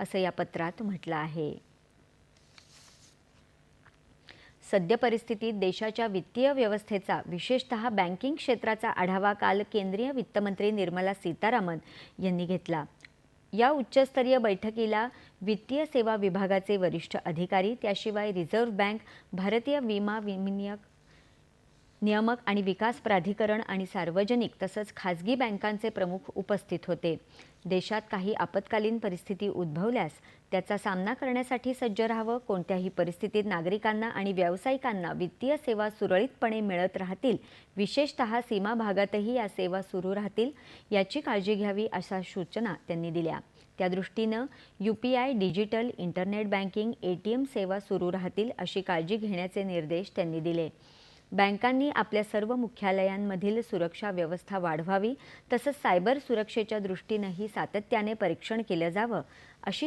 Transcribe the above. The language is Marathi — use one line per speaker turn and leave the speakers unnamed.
असं या पत्रात म्हटलं आहे. सद्य परिस्थितीत देशाच्या वित्तीय व्यवस्थेचा विशेषतः बँकिंग क्षेत्राचा आढावा काल केंद्रीय वित्तमंत्री निर्मला सीतारामन यांनी घेतला. या उच्चस्तरीय बैठकीला वित्तीय सेवा विभागाचे वरिष्ठ अधिकारी त्याशिवाय रिझर्व्ह बँक भारतीय विमा विनियोग नियामक आणि विकास प्राधिकरण आणि सार्वजनिक तसंच खाजगी बँकांचे प्रमुख उपस्थित होते. देशात काही आपत्कालीन परिस्थिती उद्भवल्यास त्याचा सामना करण्यासाठी सज्ज राहावं कोणत्याही परिस्थितीत नागरिकांना आणि व्यावसायिकांना वित्तीय सेवा सुरळीतपणे मिळत राहतील विशेषतः सीमा भागातही या सेवा सुरू राहतील याची काळजी घ्यावी अशा सूचना त्यांनी दिल्या. त्या दृष्टीनं U P I digital internet banking A T M सेवा सुरू राहतील अशी काळजी घेण्याचे निर्देश त्यांनी दिले. बँकांनी आपल्या सर्व मुख्यालयांमधील सुरक्षा व्यवस्था वाढवावी तसंच सायबर सुरक्षेच्या दृष्टीनंही सातत्याने परीक्षण केलं जावं अशी